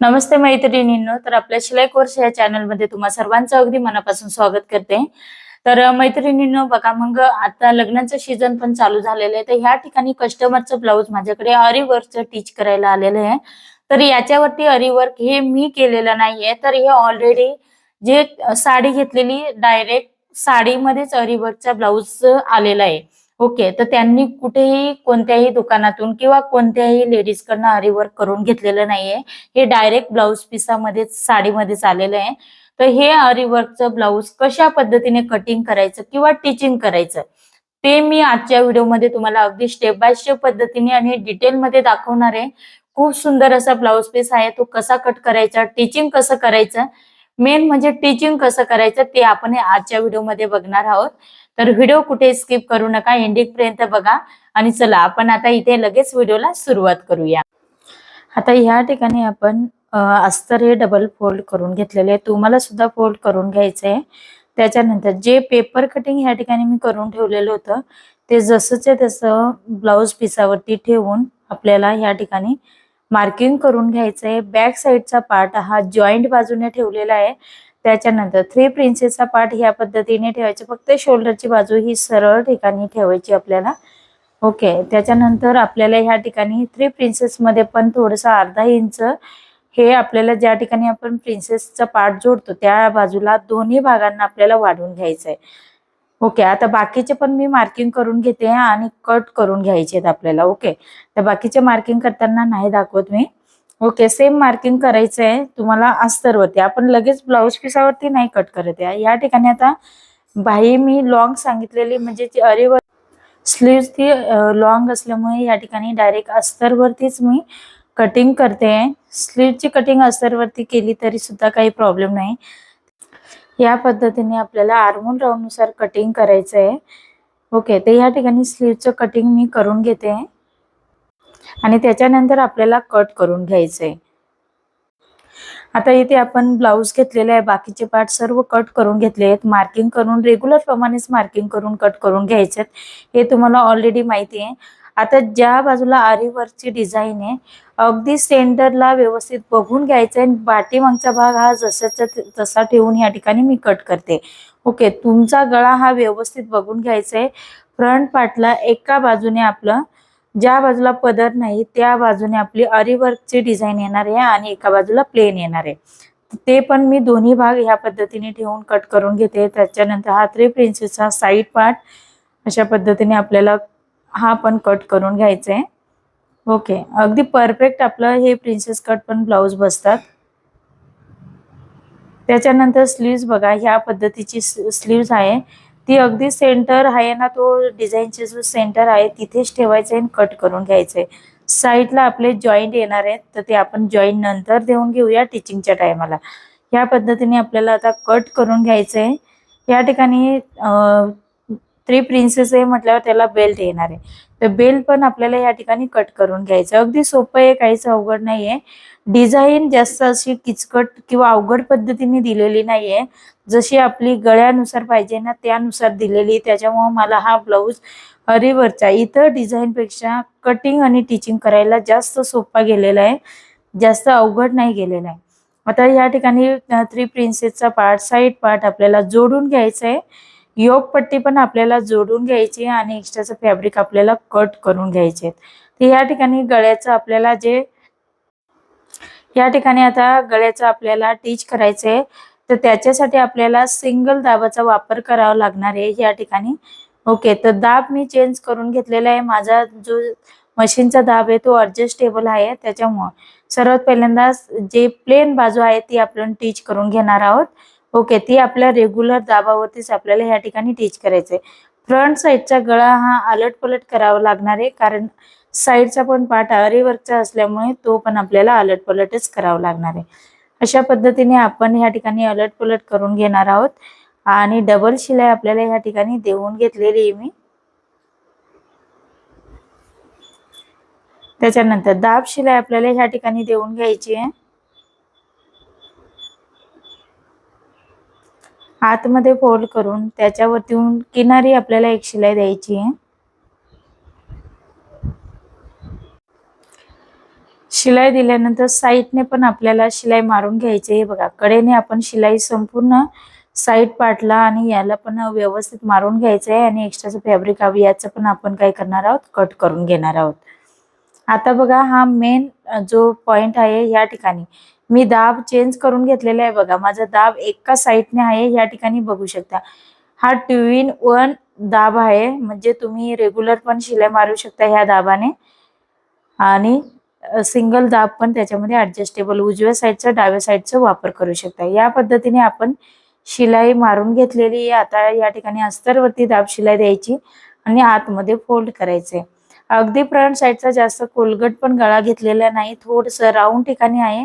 नमस्ते मैत्रिणींनो. तर आपल्या शिलाई कोर्स या चॅनलमध्ये तुम्हा सर्वांचं अगदी मनापासून स्वागत करते. तर मैत्रिणींनो बघा मग आता लग्नाचं सीझन पण चालू झालेलं आहे. तर ह्या ठिकाणी कस्टमरचं ब्लाऊज माझ्याकडे अरी टीच करायला आलेलं आहे. तर याच्यावरती अरिवर्क हे मी केलेलं नाहीये. तर हे ऑलरेडी जे साडी घेतलेली डायरेक्ट साडीमध्येच अरिवर्कचा ब्लाऊज आलेला आहे. ओके तर त्यांनी कुठेही कोणत्याही दुकानातून किंवा कोणत्याही लेडीज कडनं अरी वर्क करून घेतलेलं नाहीये. हे डायरेक्ट ब्लाऊज पिसामध्ये साडीमध्येच आलेलं आहे. तर हे अरी वर्कचं ब्लाऊज कशा पद्धतीने कटिंग करायचं किंवा टिचिंग करायचं ते मी आजच्या व्हिडिओमध्ये तुम्हाला अगदी स्टेप बाय स्टेप पद्धतीने आणि डिटेलमध्ये दाखवणार आहे. खूप सुंदर असा ब्लाऊज पीस आहे. तो कसा कट करायचा टिचिंग कसं करायचं? मेन म्हणजे टिचिंग कसं करायचं ते आपण आजच्या व्हिडिओमध्ये बघणार आहोत. तर व्हिडिओ कुठे स्किप करू नका एंडिंग पर्यंत बघा. आणि चला आपण आता इथे लगेच व्हिडिओला सुरुवात करूया. आता ह्या ठिकाणी आपण अस्तर हे डबल फोल्ड करून घेतलेले आहे. तुम्हाला सुद्धा फोल्ड करून घ्यायचं आहे त्याच्यानंतर जे पेपर कटिंग ह्या ठिकाणी मी करून ठेवलेलं होतं ते जसंच आहे तसं ब्लाऊज पिसावरती ठेवून आपल्याला ह्या ठिकाणी मार्किंग करून घ्यायचं आहे बॅक साईडचा पार्ट हा जॉईंट बाजूने ठेवलेला आहे. त्याच्यानंतर थ्री प्रिन्सेसचा पार्ट ह्या पद्धतीने ठेवायचा. फक्त शोल्डरची बाजू ही सरळ ठिकाणी ठेवायची आपल्याला. ओके त्याच्यानंतर आपल्याला ह्या ठिकाणी थ्री प्रिन्सेसमध्ये पण थोडंसं अर्धा इंच हे आपल्याला ज्या ठिकाणी आपण प्रिन्सेसचा पार्ट जोडतो त्या बाजूला दोन्ही भागांना आपल्याला वाढवून घ्यायचं आहे ओके आता बाकीचे पण मी मार्किंग करून घेते आणि कट करून घ्यायचे आहेत आपल्याला. ओके तर बाकीचे मार्किंग करताना नाही दाखवत मी. ओके सेम मार्किंग करायचं आहे तुम्हाला अस्तरवरती. आपण लगेच ब्लाऊज पिसावरती नाही कट करत आहे. या ठिकाणी आता बाही मी लॉंग सांगितलेली म्हणजे ती अरेवर स्लीव्ह ती लॉंग असल्यामुळे या ठिकाणी डायरेक्ट अस्तरवरतीच मी कटिंग करते. स्लीवची कटिंग अस्तरवरती केली तरी सुद्धा काही प्रॉब्लेम नाही. या पद्धतीने आपल्याला आर्मोन राऊंडनुसार कटिंग करायचं आहे ओके तर या ठिकाणी स्लीवचं कटिंग मी करून घेते. आणि त्याच्यानंतर आपल्याला कट करून घ्यायचं आहे आता इथे आपण ब्लाऊज घेतलेले आहे बाकीचे पार्ट सर्व कट करून घेतले आहेत. मार्किंग करून रेग्युलर प्रमाणेच मार्किंग करून कट करून घ्यायचे हे तुम्हाला ऑलरेडी माहिती आहे. आता ज्या बाजूला आरीवरची डिझाईन आहे अगदी सेंटरला व्यवस्थित बघून घ्यायचं आहे पाठीमागचा भाग हा जसाचा तसा ठेवून या ठिकाणी मी कट करते. ओके तुमचा गळा हा व्यवस्थित बघून घ्यायचा आहे फ्रंट पार्टला एका बाजूने आपलं ज्या बाजूला पदर नाही त्या बाजूने आपली अरीवर्कची डिझाईन येणार आहे आणि एका बाजूला प्लेन येणार आहे. ते पण मी दोन्ही भाग ह्या पद्धतीने ठेवून कट करून घेते. त्याच्यानंतर हा थ्री प्रिन्सेसचा साईड पार्ट अशा पद्धतीने आपल्याला हा पण कट करून घ्यायचा आहे. ओके अगदी परफेक्ट आपलं हे प्रिन्सेस कट पण ब्लाऊज बसतात. त्याच्यानंतर स्लीव्ज बघा ह्या पद्धतीची स्लीव्ज आहे. ती अगदी सेंटर आहे ना तो डिझाईनचे जो सेंटर आहे तिथेच ठेवायचं आहे आणि कट करून घ्यायचंय. साईडला आपले जॉईंट येणार आहेत तर ते आपण जॉईंट नंतर देऊन घेऊया टिचिंगच्या टायमाला ह्या पद्धतीने आपल्याला आता कट करून घ्यायचंय. या ठिकाणी थ्री प्रिन्सेस आहे म्हटल्यावर त्याला बेल्ट येणार आहे. तर बेल्ट पण आपल्याला या ठिकाणी कट करून घ्यायचं अगदी सोपं आहे काहीच अवघड नाहीये. डिझाईन जास्त अशी किचकट किंवा अवघड पद्धतीने दिलेली नाहीये. जशी आपली गळ्यानुसार पाहिजे ना त्यानुसार दिलेली त्याच्यामुळे मला हा ब्लाऊज हरिवरचा इतर डिझाईन पेक्षा कटिंग आणि टिचिंग करायला जास्त सोपा गेलेला आहे. जास्त अवघड नाही गेलेला आहे. आता या ठिकाणी थ्री प्रिन्सेसचा पार्ट साईड पार्ट आपल्याला जोडून घ्यायचा आहे. योग पट्टी पण आपल्याला जोडून घ्यायची आणि एक्स्ट्राचं फॅब्रिक आपल्याला कट करून घ्यायचे आहेत. तर या ठिकाणी गळ्याचं आपल्याला जे या ठिकाणी आता गळ्याचं आपल्याला टीच करायचं आहे तर त्याच्यासाठी आपल्याला सिंगल दाबाचा वापर करावा लागणार आहे या ठिकाणी. ओके तर दाब मी चेंज करून घेतलेला आहे. माझा जो मशीनचा दाब आहे तो अडजस्टेबल आहे त्याच्यामुळं. सर्वात पहिल्यांदा जे प्लेन बाजू आहे ती आपण टीच करून घेणार आहोत. ओके ती आपल्या रेग्युलर दाबावरतीच आपल्याला ह्या ठिकाणी टीच करायचंय. फ्रंट साईडचा गळा हा अलट पलट करावा लागणार आहे कारण साईडचा पण पार्ट आरीवर्कचा असल्यामुळे तो पण आपल्याला अलट पलटच करावा लागणार आहे. अशा पद्धतीने आपण ह्या ठिकाणी अलट पलट करून घेणार आहोत आणि डबल शिलाई आपल्याला ह्या ठिकाणी देऊन घेतलेली आहे मी. त्याच्यानंतर दाब शिलाई आपल्याला ह्या ठिकाणी देऊन घ्यायची आहे. आतमध्ये फोल्ड करून त्याच्यावरती किनारी आपल्याला एक शिलाई द्यायची आहे. शिलाई दिल्यानंतर साईडने पण आपल्याला शिलाई मारून घ्यायची आहे. बघा कडेने आपण शिलाई संपूर्ण साईड पाटला आणि याला पण व्यवस्थित मारून घ्यायचं आहे आणि एक्स्ट्राचं फॅब्रिक हवी याचं पण आपण काय करणार आहोत? कट करून घेणार आहोत. आता बघा हा मेन जो पॉइंट आहे या ठिकाणी. मी दाब चेंज करून घेतलेला आहे बघा. माझा दाब एका साईडने आहे या ठिकाणी बघू शकता. हा टू इन वन दाब आहे. म्हणजे तुम्ही रेग्युलर पण शिलाई मारू शकता ह्या दाबाने आणि सिंगल दाब पण त्याच्यामध्ये ॲडजस्टेबल उजव्या साईडचा डाव्या साईडचा वापर करू शकता. या पद्धतीने आपण शिलाई मारून घेतलेली आहे. आता या ठिकाणी अस्तरवरती दाब शिलाई द्यायची आणि आतमध्ये फोल्ड करायचे. अगदी फ्रंट साईडचा जास्त कोलगट पण गळा घेतलेला नाही. थोडस राऊंड ठिकाणी आहे.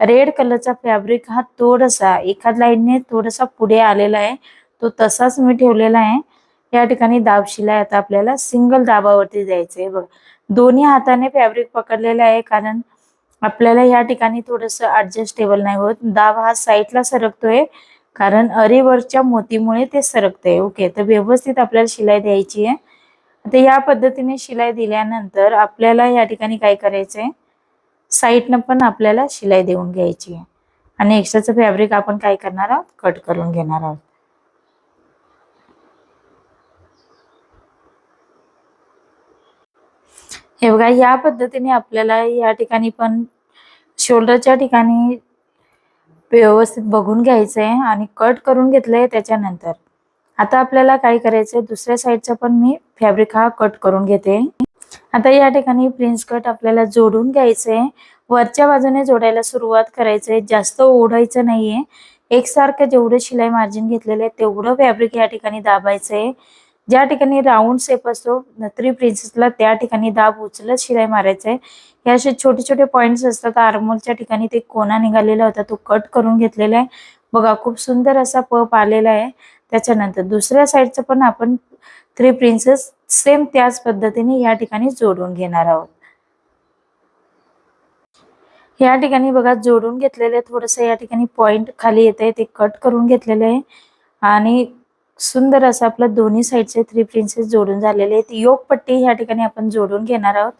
रेड कलरचा फॅब्रिक हा थोडासा एखाद लाईनने थोडासा पुढे आलेला आहे. तो तसाच मी ठेवलेला आहे. या ठिकाणी दाब शिलाई आता आपल्याला सिंगल दाबावरती जायचं आहे बघ. दोन्ही हाताने फॅब्रिक पकडलेला आहे कारण आपल्याला या ठिकाणी थोडस ऍडजस्टेबल नाही होत. दाब हा साईडला सरकतोय कारण अरेवरच्या मोतीमुळे ते सरकतंय. ओके तर व्यवस्थित आपल्याला शिलाई द्यायची आहे. आता या पद्धतीने शिलाई दिल्यानंतर आपल्याला या ठिकाणी काय करायचंय? साईडनं पण आपल्याला शिलाई देऊन घ्यायची आहे. आणि एक्स्ट्राचं फॅब्रिक आपण काय करणार आहोत? कट करून घेणार आहोत. हे बघा या पद्धतीने आपल्याला या ठिकाणी पण शोल्डरच्या ठिकाणी व्यवस्थित बघून घ्यायचंय आणि कट करून घेतलंय त्याच्यानंतर. आता आपल्याला काय करायचंय? दुसऱ्या साईडचा पण मी फॅब्रिक हा कट करून घेते. आता या ठिकाणी प्रिन्स कट आपल्याला जोडून घ्यायचंय. वरच्या बाजूने जोडायला सुरुवात करायचंय. जास्त ओढायचं नाहीये. एकसारखं जेवढं शिलाई मार्जिन घेतलेलं आहे तेवढं फॅब्रिक या ठिकाणी दाबायचंय. ज्या ठिकाणी राऊंड शेप असतो थ्री प्रिन्सेसला त्या ठिकाणी दाब उचलत शिलाई मारायचंय. हे असे छोटे छोटे पॉईंट्स असतात. आर्मोलच्या ठिकाणी ते कोणा निघालेला होता तो कट करून घेतलेला आहे. बघा खूप सुंदर असा पप आलेला आहे. त्याच्यानंतर दुसऱ्या साईडचं पण आपण थ्री प्रिन्सेस सेम त्याच पद्धतीने या ठिकाणी जोडून घेणार आहोत. या ठिकाणी बघा जोडून घेतलेले थोडस या ठिकाणी पॉइंट खाली येत आहे ते कट करून घेतलेले आहे. आणि सुंदर असं आपलं दोन्ही साईडचे थ्री प्रिन्सेस जोडून झालेले आहेत. योग पट्टी या ठिकाणी आपण जोडून घेणार आहोत.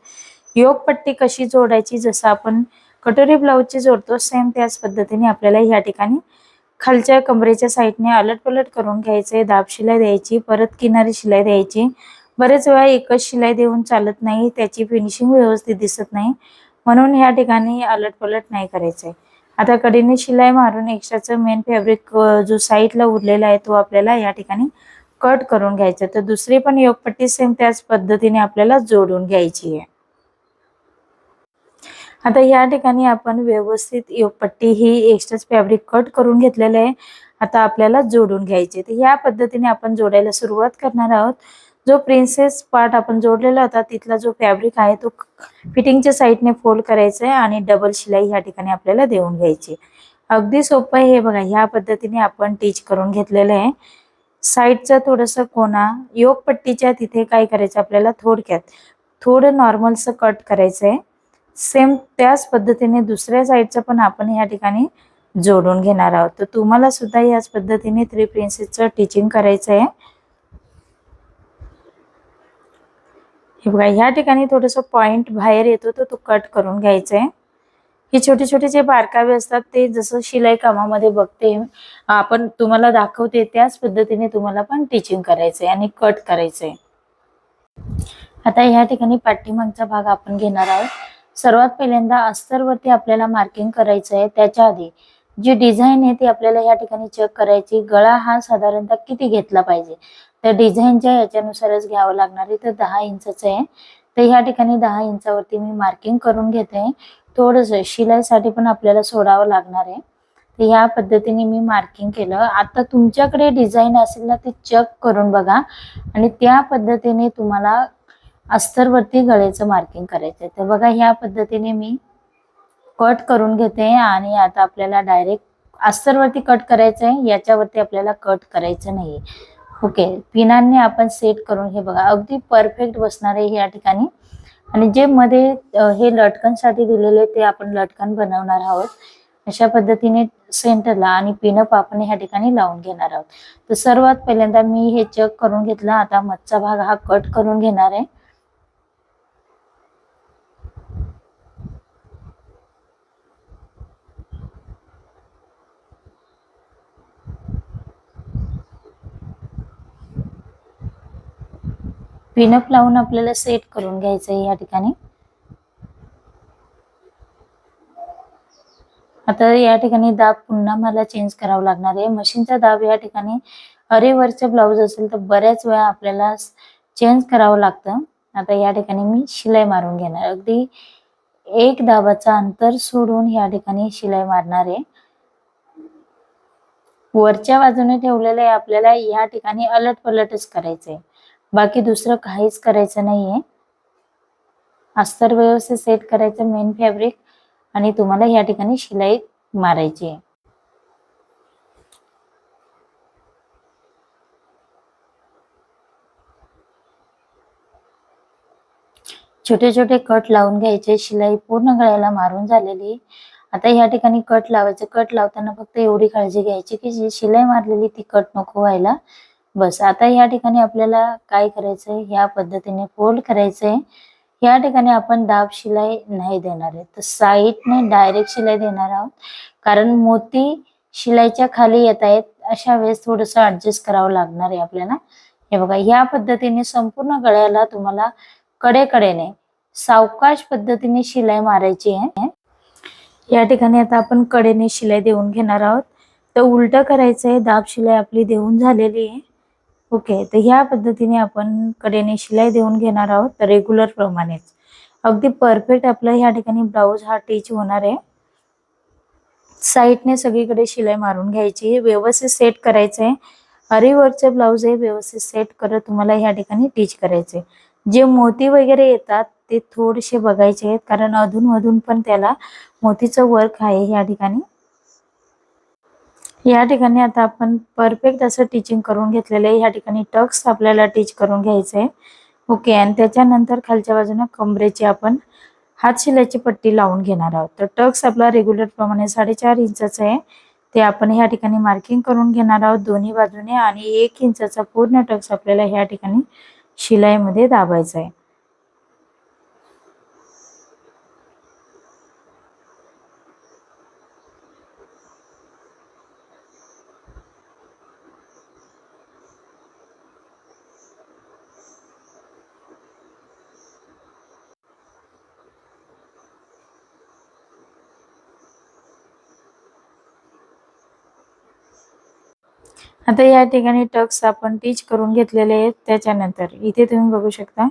योग पट्टी कशी जोडायची जसं आपण कटोरी ब्लाऊजची जोडतो सेम त्याच पद्धतीने आपल्याला या ठिकाणी खालच्या कमरेच्या साईडने अलट पलट करून घ्यायचे दाब शिलाई द्यायची परत किनारी शिलाई द्यायची. बरेच वेळा एकच शिलाई देऊन चालत नाही त्याची फिनिशिंग व्यवस्थित दिसत नाही. म्हणून ह्या ठिकाणी अलट पलट नाही करायचंय आता कडीने शिलाई मारून एक्स्ट्राचं मेन फॅब्रिक जो साईडला उरलेला आहे तो आपल्याला या ठिकाणी कट करून घ्यायचा तर दुसरी पण योगपट्टी सेम त्याच पद्धतीने आपल्याला जोडून घ्यायची आहे. आता या ठिकाणी आपण व्यवस्थित योगपट्टी ही एक्स्ट्राच फॅब्रिक कट करून घेतलेलं आहे. आता आपल्याला जोडून घ्यायचे तर ह्या पद्धतीने आपण जोडायला सुरुवात करणार आहोत. जो प्रिन्सेस पार्ट आपण जोडलेला होता तिथला जो फॅब्रिक आहे तो फिटिंगच्या साईडने फोल्ड करायचा आहे आणि डबल शिलाई ह्या ठिकाणी आपल्याला देऊन घ्यायची अगदी सोपं आहे हे बघा. ह्या पद्धतीने आपण टीच करून घेतलेलं आहे. साईडचा थोडंसं कोणा योग पट्टीच्या तिथे काय करायचं आपल्याला? थोडक्यात थोडं नॉर्मलचं कट करायचं आहे सेम त्याच पद्धतीने दुसऱ्या साईडचं पण आपण या ठिकाणी जोडून घेणार आहोत. तर तुम्हाला सुद्धा याच पद्धतीने थ्री प्रिन्सेसचं टीचिंग करायचं आहे हे बघा ह्या ठिकाणी थोडंसं पॉईंट बाहेर येतो तर तो कट करून घ्यायचा आहे हे छोटे छोटे जे बारकावे असतात ते जसं शिलाई कामामध्ये बघते आपण तुम्हाला दाखवते त्याच पद्धतीने तुम्हाला पण टीचिंग करायचंय आणि कट करायचंय. आता ह्या ठिकाणी पाठीमागचा भाग आपण घेणार आहोत. सर्वात पहिल्यांदा अस्तरवरती आपल्याला मार्किंग करायचं आहे. त्याच्या आधी जी डिझाईन आहे ती आपल्याला या ठिकाणी चेक करायची. गळा हा साधारणतः किती घेतला पाहिजे? तर डिझाईनच्या याच्यानुसारच घ्यावं लागणार आहे. तर दहा इंचाचं आहे. तर ह्या ठिकाणी दहा इंचावरती मी मार्किंग करून घेते. थोडस शिलाईसाठी पण आपल्याला सोडावं लागणार आहे. तर ह्या पद्धतीने मी मार्किंग केलं. आता तुमच्याकडे डिझाईन असेल ना ते चेक करून बघा. आणि त्या पद्धतीने तुम्हाला अस्तरवरती गळ्याचं मार्किंग करायचं तर बघा ह्या पद्धतीने मी कट करून घेते आणि आता आपल्याला डायरेक्ट अस्तरवरती कट करायचं आहे याच्यावरती आपल्याला कट करायचं नाही ओके पिनांनी आपण सेट करून हे बघा अगदी परफेक्ट बसणार आहे या ठिकाणी. आणि जे मध्ये हे लटकनसाठी दिलेले ते आपण लटकन बनवणार आहोत. अशा पद्धतीने सेंटरला आणि पिनअप आपण ह्या ठिकाणी लावून घेणार आहोत. तर सर्वात पहिल्यांदा मी हे चेक करून घेतलं. आता मधचा भाग हा कट करून घेणार आहे. पिनअप लावून आपल्याला सेट करून घ्यायचं आहे या ठिकाणी. आता या ठिकाणी दाब पुन्हा मला चेंज करावा लागणार आहे. मशीनचा दाब या ठिकाणी अरेवरचं ब्लाऊज असेल तर बऱ्याच वेळा आपल्याला चेंज करावं लागतं. आता या ठिकाणी मी शिलाई मारून घेणार. अगदी एक दाबाचा अंतर सोडून या ठिकाणी शिलाई मारणार आहे. वरच्या बाजूने ठेवलेलं आहे आपल्याला या ठिकाणी अलट पलटच करायचंय. बाकी दुसरं काहीच करायचं नाहीये. अस्तर व्यवस्थित सेट करायचं मेन फॅब्रिक आणि तुम्हाला या ठिकाणी शिलाई मारायची आहे. छोटे छोटे कट लावून घ्यायचे शिलाई पूर्ण गळ्याला मारून झालेली आता या ठिकाणी कट लावायचं कट लावताना फक्त एवढी काळजी घ्यायची की जी शिलाई मारलेली ती कट नको व्हायला. बस आता या ठिकाणी आपल्याला काय करायचंय? ह्या पद्धतीने फोल्ड करायचंय. या ठिकाणी आपण दाब शिलाई नाही देणार आहे. तर साईडने डायरेक्ट शिलाई देणार आहोत. कारण मोती शिलाईच्या खाली येत आहेत. अशा वेळेस थोडस ऍडजस्ट करावं लागणार आहे आपल्याला. हे बघा या पद्धतीने संपूर्ण गळ्याला तुम्हाला कडेकडेने सावकाश पद्धतीने शिलाई मारायची आहे. या ठिकाणी आता आपण कडेने शिलाई देऊन घेणार आहोत. तर उलट करायचंय दाब शिलाई आपली देऊन झालेली आहे. ओके तर ह्या पद्धतीने आपण कडेने शिलाई देऊन घेणार आहोत तर रेग्युलर प्रमाणेच. अगदी परफेक्ट आपला ह्या ठिकाणी ब्लाऊज हा टीच होणार आहे. साईडने सगळीकडे शिलाई मारून घ्यायची व्यवस्थित सेट करायचंय. हरिवरचे ब्लाऊज हे व्यवस्थित सेट करत तुम्हाला ह्या ठिकाणी टीच करायचे जे मोती वगैरे येतात ते थोडेसे बघायचे आहेत कारण अधूनमधून पण त्याला मोतीचं वर्क आहे ह्या ठिकाणी. या ठिकाणी आता आपण परफेक्ट असं टीचिंग करून घेतलेलं आहे. या ठिकाणी टक्स आपल्याला टीच करून घ्यायचं आहे. ओके आणि त्याच्यानंतर खालच्या बाजूने कमरेची आपण हात शिलाईची पट्टी लावून घेणार आहोत. तर टक्स आपला रेग्युलर प्रमाणे साडेचार इंचाचा आहे. ते आपण ह्या ठिकाणी मार्किंग करून घेणार आहोत दोन्ही बाजूने आणि एक इंचाचा पूर्ण टक्स आपल्याला ह्या ठिकाणी शिलाईमध्ये दाबायचा आहे. आता या ठिकाणी टक्स आपण टीच करून घेतलेले आहेत. त्याच्यानंतर इथे तुम्ही बघू शकता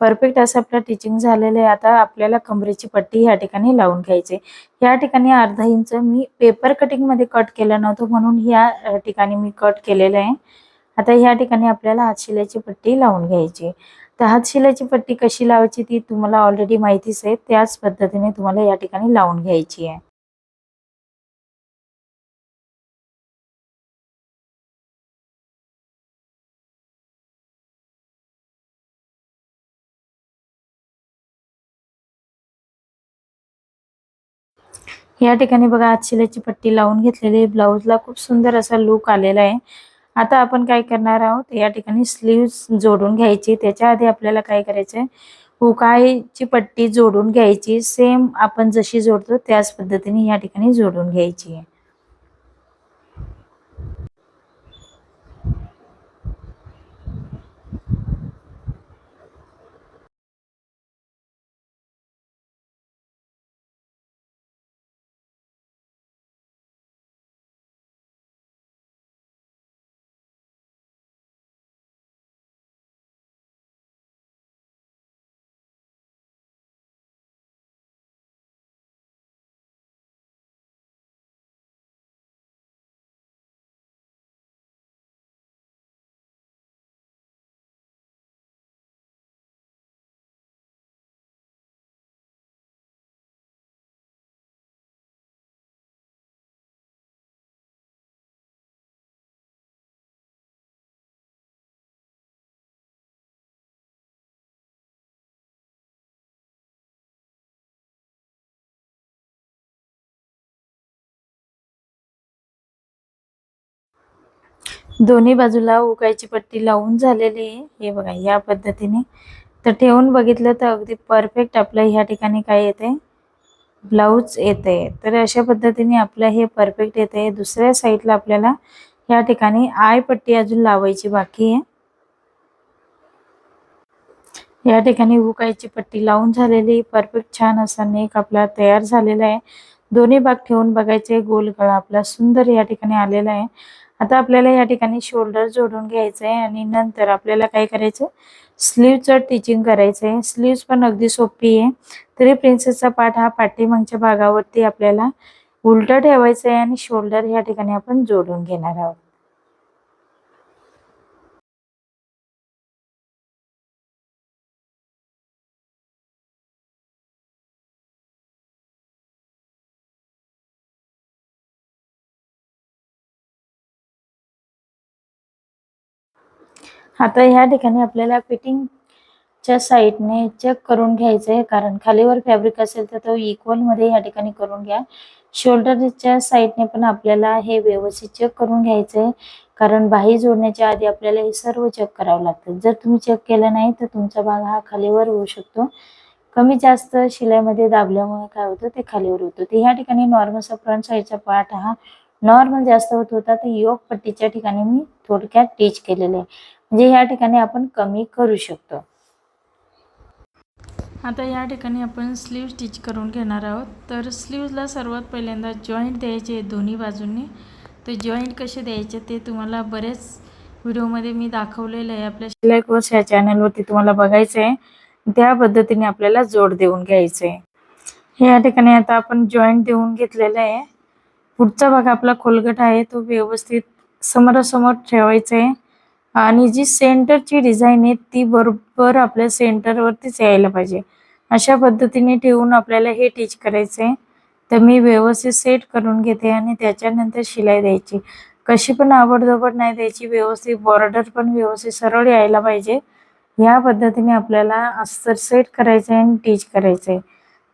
परफेक्ट असं आपलं टीचिंग झालेलं आहे. आता आपल्याला कमरेची पट्टी या ठिकाणी लावून घ्यायची. या ठिकाणी अर्धा इंच मी पेपर कटिंगमध्ये कट केलं नव्हतं म्हणून ह्या ठिकाणी मी कट केलेलं आहे. आता ह्या ठिकाणी आपल्याला हातशिल्याची पट्टी लावून घ्यायची तर हातशिल्याची पट्टी कशी लावायची ती तुम्हाला ऑलरेडी माहितीच आहे. त्याच पद्धतीने तुम्हाला या ठिकाणी लावून घ्यायची आहे. या ठिकाणी बघा आज शिलाची पट्टी लावून घेतलेली ब्लाऊजला खूप सुंदर असा लुक आलेला आहे. आता आपण काय करणार आहोत? या ठिकाणी स्लीव्ज जोडून घ्यायची. त्याच्या आधी आपल्याला काय करायचंय उकायची पट्टी जोडून घ्यायची. सेम आपण जशी जोडतो त्याच पद्धतीने या ठिकाणी जोडून घ्यायची आहे. दोन्ही बाजूला उकायची पट्टी लावून झालेली आहे. हे बघा या पद्धतीने. तर ठेवून बघितलं तर अगदी परफेक्ट आपलं ह्या ठिकाणी काय येते? ब्लाऊज येते. तर अशा पद्धतीने आपलं हे परफेक्ट येते. दुसऱ्या साईडला आपल्याला या ठिकाणी आय पट्टी अजून लावायची बाकी आहे. या ठिकाणी उकायची पट्टी लावून झालेली. परफेक्ट छान असा नेक आपला तयार झालेला आहे. दोन्ही भाग ठेवून बघायचे. गोल गळा आपला सुंदर या ठिकाणी आलेला आहे. आता आपल्याला या ठिकाणी शोल्डर जोडून घ्यायचं आहे आणि नंतर आपल्याला काय करायचं स्लीवचं टिचिंग करायचं आहे स्लीव्स पण अगदी सोपी आहे. तरी प्रिन्सेसचा पाठ हा पाठीमागच्या भागावरती आपल्याला उलट ठेवायचं आहे आणि शोल्डर या ठिकाणी आपण जोडून घेणार आहोत. आता ह्या ठिकाणी आपल्याला फिटिंगच्या साईडने चेक करून घ्यायचं आहे कारण खालीवर फॅब्रिक असेल तर तो इक्वलमध्ये या ठिकाणी करून घ्या. शोल्डरच्या साईडने पण आपल्याला हे व्यवस्थित चेक करून घ्यायचं आहे कारण बाही जोडण्याच्या आधी आपल्याला हे सर्व चेक करावं लागतं. जर तुम्ही चेक केलं नाही तर तुमचा भाग हा खालीवर होऊ शकतो. कमी जास्त शिलाईमध्ये दाबल्यामुळे काय होतं ते खालीवर होतं. ते ह्या ठिकाणी नॉर्मल फ्रंट साईडचा पार्ट हा नॉर्मल जास्त होत होता तर योग पट्टीच्या ठिकाणी मी थोडक्यात टीच केलेलं आहे. म्हणजे या ठिकाणी आपण कमी करू शकतो. आता या ठिकाणी आपण स्लीव स्टिच करून घेणार आहोत. तर स्लीवला सर्वात पहिल्यांदा जॉईंट द्यायचे दोन्ही बाजूंनी. तर जॉईंट कसे द्यायचे ते तुम्हाला बरेच व्हिडिओमध्ये मी दाखवलेलं आहे. आपल्या शिलाई कोर्स या चॅनलवरती तुम्हाला बघायचं आहे त्या पद्धतीने आपल्याला जोड देऊन घ्यायचं आहे या ठिकाणी आता आपण जॉईंट देऊन घेतलेलं आहे. पुढचा भाग आपला खोलगट आहे. तो व्यवस्थित समोरासमोर ठेवायचा आहे आणि जी सेंटरची डिझाईन आहे ती बरोबर आपल्या सेंटरवरतीच यायला पाहिजे. अशा पद्धतीने ठेवून आपल्याला हे टीच करायचं आहे तर मी व्यवस्थित सेट करून घेते आणि त्याच्यानंतर शिलाई द्यायची. कशी पण आवडदोबड नाही द्यायची व्यवस्थित बॉर्डर पण व्यवस्थित सरळ यायला पाहिजे. या पद्धतीने आपल्याला अस्तर सेट करायचं आहे आणि टीच करायचं आहे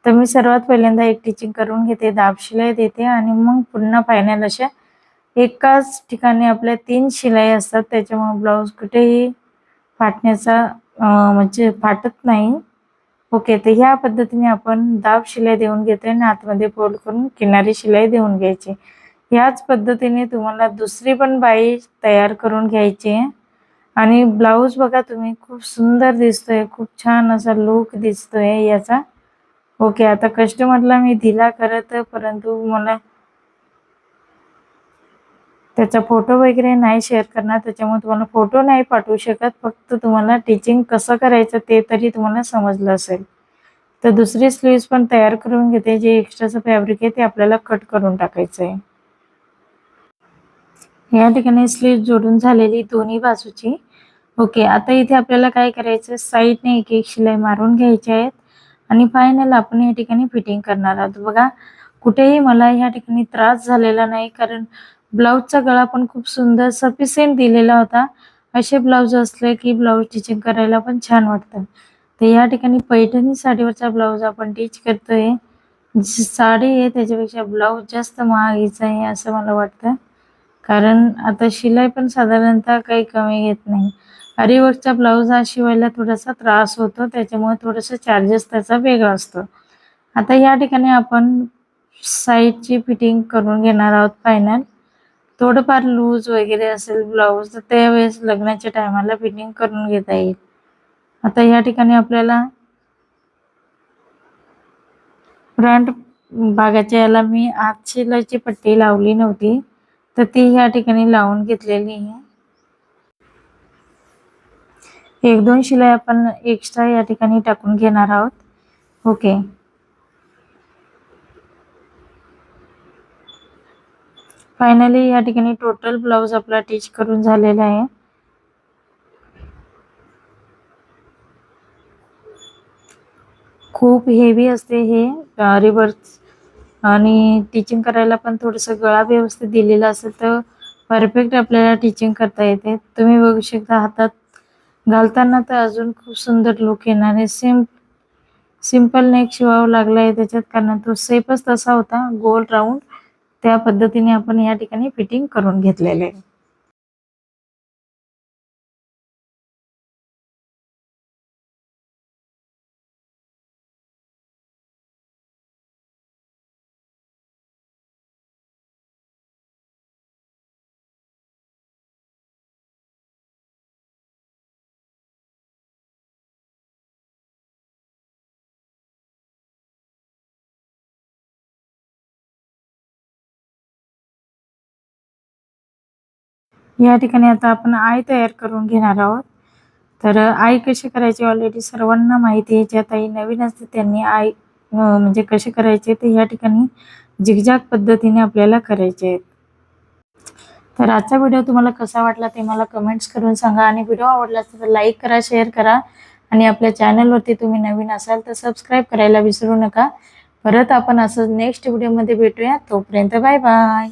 तर मी सर्वात पहिल्यांदा एक टीचिंग करून घेते दाब शिलाई देते आणि मग पुन्हा फायनल अशा एकाच ठिकाणी आपल्या तीन शिलाई असतात त्याच्यामुळे ब्लाऊज कुठेही फाटण्याचा म्हणजे फाटत नाही. ओके तर ह्या पद्धतीने आपण दाब शिलाई देऊन घेतोय आणि आतमध्ये फोल्ड करून किनारी शिलाई देऊन घ्यायची. ह्याच पद्धतीने तुम्हाला दुसरी पण बाई तयार करून घ्यायची आहे. आणि ब्लाऊज बघा तुम्ही खूप सुंदर दिसतोय खूप छान असा लुक दिसतोय याचा. ओके आता कस्टमरला मी दिला करत परंतु मला त्याचा फोटो वगैरे नाही शेअर करणार त्याच्यामुळे तुम्हाला फोटो नाही पाठवू शकत फक्त तुम्हाला टीचिंग कसं करायचं ते तरी तुम्हाला समजलं असेल. तर दुसरी स्लीव्स पण तयार करून घेते जे एक्स्ट्राचं फॅब्रिक आहे ते आपल्याला कट करून टाकायचं आहे. या ठिकाणी स्लीव जोडून झालेली दोन्ही बाजूची. ओके आता इथे आपल्याला काय करायचं साईडने एक एक शिलाई मारून घ्यायची आहेत. आणि फायनल आपण या ठिकाणी फिटिंग करणार आहोत. बघा कुठेही मला या ठिकाणी त्रास झालेला नाही कारण ब्लाऊजचा गळा पण खूप सुंदर सफिशियंट दिलेला होता. असे ब्लाऊज असले की ब्लाऊज स्टिचिंग करायला पण छान वाटतं. तर या ठिकाणी पैठणी साडीवरचा ब्लाऊज आपण टीच करतोय. साडी आहे त्याच्यापेक्षा ब्लाऊज जास्त महागीचा आहे असं मला वाटतं. कारण आता शिलाई पण साधारणतः काही कमी घेत नाही. अरिवर्कचा ब्लाऊज हा शिवायला थोडासा त्रास होतो त्याच्यामुळे थोडंसं चार्जेस त्याचा वेगळा असतो. आता या ठिकाणी आपण साईडची फिटिंग करून घेणार आहोत फायनल थोडंफार लूज वगैरे असेल ब्लाऊज तर त्यावेळेस लग्नाच्या टायमाला फिटिंग करून घेता येईल. आता या ठिकाणी आपल्याला फ्रंट भागाच्या याला मी आत शिलाईची पट्टी लावली नव्हती तर ती या ठिकाणी लावून घेतलेली आहे. एक दोन शिलाई आपण एक्स्ट्रा या ठिकाणी टाकून घेणार आहोत. ओके फायनली या ठिकाणी टोटल ब्लाऊज आपला टीच करून झालेला आहे. खूप हेवी असते हे रिवर्स आणि टीचिंग करायला पण थोडंसं गळा व्यवस्थित दिलेला असेल तर परफेक्ट आपल्याला टीचिंग करता येते. तुम्ही बघू शकता हातात घालताना तर अजून खूप सुंदर लुक येणार आहे. सिम सिंपल नेक शिवावं लागला आहे त्याच्यात कारण तो सेपच तसा होता गोल राऊंड त्या पद्धतीने आपण या ठिकाणी फिटिंग करून घेतलेले आहे. या ठिकाणी आता आपण आय तयार करून घेणार आहोत. तर आई आय कशी करायची ऑलरेडी सर्वांना माहिती आहे. ज्या ताई नवीन असते त्यांनी आय म्हणजे कसे करायचे ते या ठिकाणी झिगझॅग पद्धतीने आपल्याला करायचे आहेत. तर आजचा व्हिडिओ तुम्हाला कसा वाटला ते मला कमेंट्स करून सांगा. आणि व्हिडिओ आवडला असेल तर लाईक करा शेअर करा. आणि आपल्या चॅनलवरती तुम्ही नवीन असाल तर सबस्क्राईब करायला विसरू नका. परत आपण असं नेक्स्ट व्हिडिओमध्ये भेटूया. तोपर्यंत बाय बाय